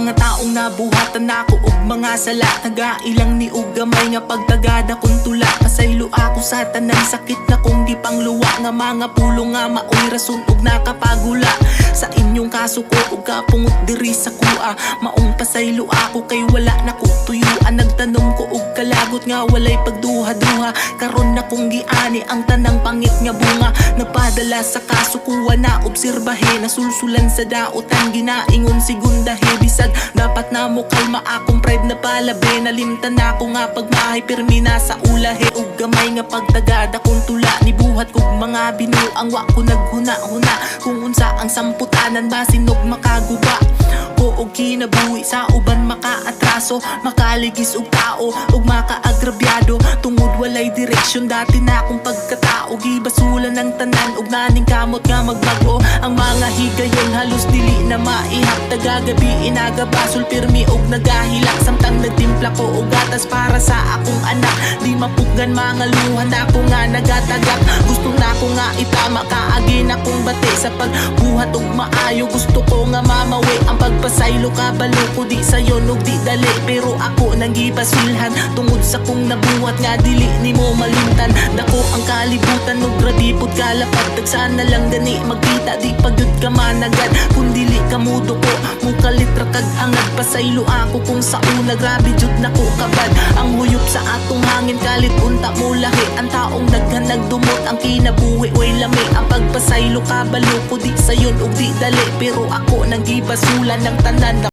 Mga taong nabuhatan nako og mga sala Nagailang ni og gamay nga pagtagada kung tula. Pasaylo ako sa tanang sakit na kung di pangluwa Nga mga pulo nga maoy rason og nakapagula. Sa inyong kaso ko og kapungot diri sa kuha. Maong pasaylo ako kay wala na ko tuyuan. Nagtanom ko og kalagot nga walay pagduha-duha. Karon na kong giani ang tanang pangit nga bunga. Nagpadala sa kaso kuha na obserbahe. Nasulsulan sa daotan ginaingon sigundahe Bisag dapat na mo kalma akong pride na palabe Nalimtan na ako nga pagmahay pirmi na sa ulahe. Ug gamay nga pagtagada kung tula. Ni buhat kog mga binuang wa ko naghuna-huna. Kung unsa ang samputanan ba sinog makaguba o og kinabuhi. Sa uban makaatraso Makaligis og tao ug makaagrabyado. Tungod walay direksyon dati na akong pagkatao. Gibasulan ng tanan ug naning kamot nga magbago. Ang mga higayon halos dili na maihap Tagagabi inagabasol pirmi og nagahilak. Samtang nagtimpla ko og gatas para sa akong anak. Di mapuggan mga luhan ako nga nagatagak. Gusto na ko nga itama kaagi na kong bate Sa pagbuhat og maayo gusto ko nga mamawi. Ang pagpasaylo kabalo ko di sayo ug di dali. Pero ako nang gibasilhan Tungod sa kong nabuhat nga dili ni mo malimtan Dako ang kalibutan ug radipod kalapag Tagsana lang gani magkita di pagyud ka managad Kung dili ka mudo ko Mukalitra kag angad Pasaylo ako kung sa una Grabe jud nako kabad. Ang huyop sa atong hangin Kalit unta mo lahi. Ang taong naghanag dumot Ang kinabuhi way lami. Ang pagpasaylo kabalo ko di sayon ug di dali. Pero ako nang gibasulan ng tanan